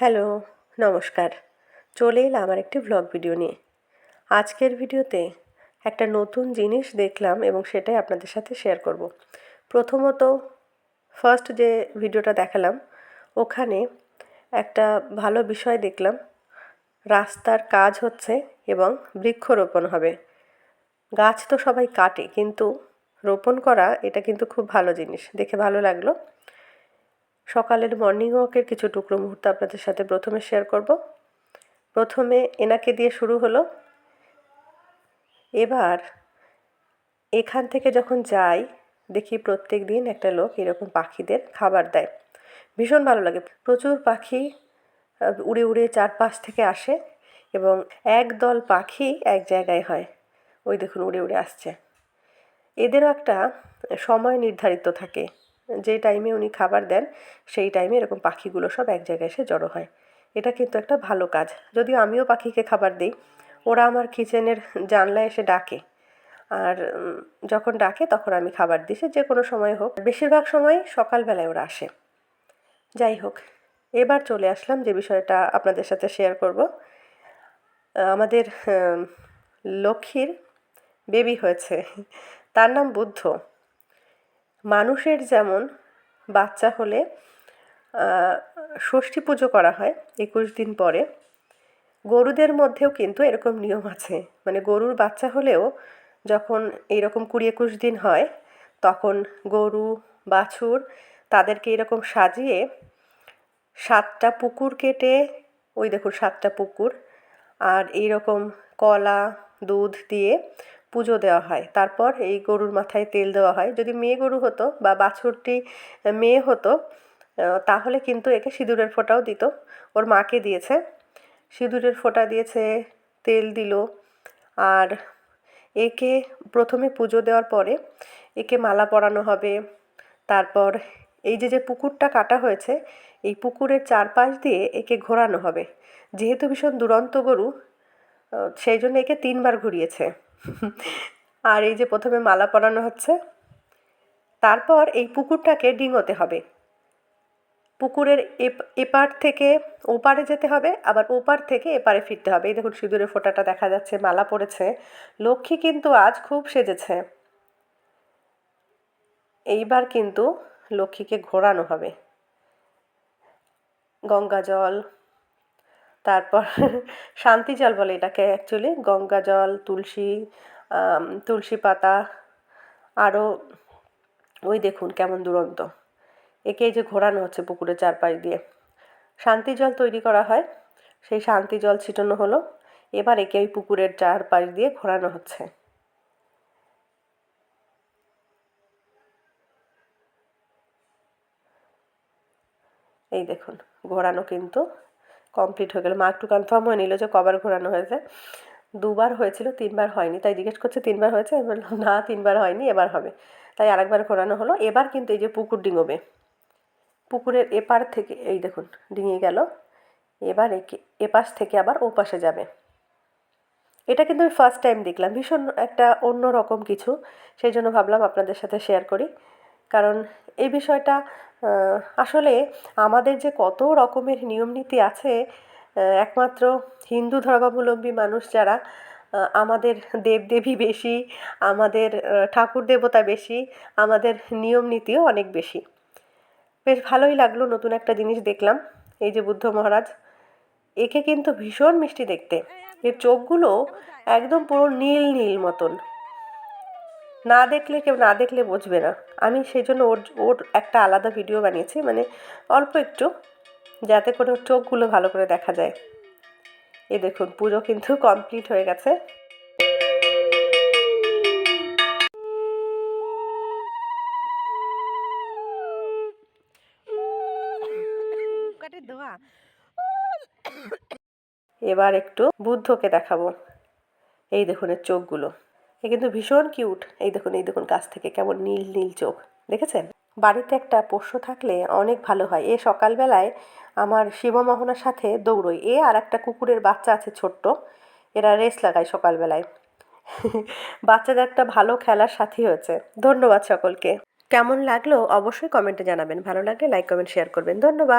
Hello, নমস্কার। চলে এলাম আমার একটি ভ্লগ ভিডিও নিয়ে। আজকের ভিডিওতে একটা নতুন জিনিস দেখলাম এবং সেটাই আপনাদের সাথে শেয়ার করব। প্রথমত ফার্স্ট যে ভিডিওটা দেখালাম, ওখানে একটা ভালো বিষয় দেখলাম। রাস্তার কাজ হচ্ছে এবং বৃক্ষরোপণ হবে। গাছ তো সবাই কাটে, কিন্তু রোপণ করা এটা কিন্তু খুব ভালো জিনিস। দেখে ভালো লাগল। সকালের মর্নিং ওয়াকের কিছু টুকরো মুহূর্ত আপনাদের সাথে প্রথমে শেয়ার করব। প্রথমে এনাকে দিয়ে শুরু হলো। এবার এখান থেকে যখন যাই, দেখি প্রত্যেক দিন একটা লোক এরকম পাখিদের খাবার দেয়। ভীষণ ভালো লাগে। প্রচুর পাখি উড়ে উড়ে চারপাশ থেকে আসে এবং এক দল পাখি এক জায়গায় হয়। ওই দেখুন, উড়ে উড়ে আসছে। এদেরও একটা সময় নির্ধারিত থাকে। যে টাইমে উনি খাবার দেন, সেই টাইমে এরকম পাখিগুলো সব এক জায়গায় এসে জড়ো হয়। এটা কিন্তু একটা ভালো কাজ। যদিও আমিও পাখিকে খাবার দিই, ওরা আমার কিচেনের জানলায় এসে ডাকে। আর যখন ডাকে তখন আমি খাবার দিই, সে যে কোনো সময় হোক। বেশিরভাগ সময় সকালবেলায় ওরা আসে। যাই হোক, এবার চলে আসলাম যে বিষয়টা আপনাদের সাথে শেয়ার করব। আমাদের লক্ষ্মীর বেবি হয়েছে। তার নাম বুদ্ধ। মানুষের যেমন বাচ্চা হলে ষষ্ঠী পুজো করা হয় একুশ দিন পরে। গরুদের মধ্যেও কিন্তু এরকম নিয়ম আছে। মানে গরুর বাচ্চা হলেও যখন এইরকম কুড়ি একুশ দিন হয়, তখন গরু, বাছুর তাদেরকে এরকম সাজিয়ে সাতটা পুকুর কেটে, ওই দেখুন সাতটা পুকুর, আর এইরকম কলা, দুধ দিয়ে পুজো দেওয়া হয়। তারপর এই গরুর মাথায় তেল দেওয়া হয়। যদি মেয়ে গরু হতো বা বাছুরটি মেয়ে হতো তাহলে কিন্তু একে সিঁদুরের ফোঁটাও দিত। ওর মাকে দিয়েছে। সিঁদুরের ফোঁটা দিয়েছে, তেল দিল। আর একে প্রথমে পুজো দেওয়ার পরে একে মালা পরানো হবে। তারপর এই যে যে পুকুরটা কাটা হয়েছে, এই পুকুরের চারপাশ দিয়ে একে ঘোরানো হবে। যেহেতু ভীষণ দুরন্ত গরু সেই জন্য একে তিনবার ঘুরিয়েছে। আর এই যে প্রথমে মালা পরানো হচ্ছে, তারপর এই পুকুরটাকে ডিঙোতে হবে। পুকুরের এপার থেকে ওপারে যেতে হবে, আবার ওপার থেকে এপারে ফিরতে হবে। এই দেখুন সিঁদুরের ফোঁটাটা দেখা যাচ্ছে, মালা পড়েছে। লক্ষ্মী কিন্তু আজ খুব সেজেছে। এইবার কিন্তু লক্ষ্মীকে ঘোরানো হবে। গঙ্গা জল তারপর শান্তি জল বলে এটাকে অ্যাকচুয়ালি গঙ্গা জল, তুলসী তুলসী পাতা আরও ওই দেখুন কেমন দুরন্ত। একে এই যে ঘোরানো হচ্ছে পুকুরের চারপাশ দিয়ে। শান্তি জল তৈরি করা হয়, সেই শান্তি জল ছিটানো হলো, এবার একে ওই পুকুরের চারপাশ দিয়ে ঘোরানো হচ্ছে। এই দেখুন, ঘোরানো কিন্তু কমপ্লিট হয়ে গেল। মা একটু কনফার্ম হয়ে নিল যে কবার ঘোরানো হয়েছে। দুবার হয়েছিল, তিনবার হয়নি। তাই জিজ্ঞেস করছে, তিনবার হয়েছে? বললাম, না, তিনবার হয়নি, এবার হবে। তাই আরেকবার ঘোরানো হলো। এবার কিন্তু এই যে পুকুর ডিঙোবে। পুকুরের এপার থেকে, এই দেখুন, ডিঙিয়ে গেল। এবার একে, এপাশ থেকে আবার ও পাশে যাবে। এটা কিন্তু আমি ফার্স্ট টাইম দেখলাম। ভীষণ একটা অন্য রকম কিছু। সেই জন্য ভাবলাম আপনাদের সাথে শেয়ার করি। কারণ এই বিষয়টা আসলে আমাদের যে কত রকমের নিয়ম নীতি আছে একমাত্র হিন্দু ধর্মাবলম্বী মানুষ যারা আমাদের দেবদেবী বেশি, আমাদের ঠাকুর দেবতা বেশি, আমাদের নিয়ম নীতিও অনেক বেশি। বেশ ভালোই লাগল নতুন একটা জিনিস দেখলাম, এই যে বুদ্ধ মহারাজ। একে কিন্তু ভীষণ মিষ্টি দেখতে। এর চোখগুলো একদম পুরো নীল নীল মতন। না দেখলে কেউ না দেখলে বুঝবে না। আমি সেই জন্য ওর ওর একটা আলাদা ভিডিও বানিয়েছি মানে অল্প একটু যাতে করে ওর চোখগুলো ভালো করে দেখা যায়। এ দেখুন পুজো কিন্তু কমপ্লিট হয়ে গেছে। এবার একটু বুদ্ধকে দেখাবো। এই দেখুন এর চোখগুলো। এ কিন্তু ভীষণ কিউট। এই দেখুন এই দেখুন কাছ থেকে কেমন নীল নীল চোখ। দেখেছেন? বাড়িতে একটা পোষ্য থাকলে অনেক ভালো হয়। এ সকালবেলায় আমার শিবমোহনার সাথে দৌড়ই। এ আর একটা কুকুরের বাচ্চা আছে ছোট্ট। এরা রেস লাগায় সকালবেলায়। বাচ্চাদের একটা ভালো খেলার সাথী হয়েছে। ধন্যবাদ সকলকে। কেমন লাগল অবশ্যই কমেন্টে জানাবেন। ভালো লাগলে লাইক, কমেন্ট, শেয়ার করবেন। ধন্যবাদ।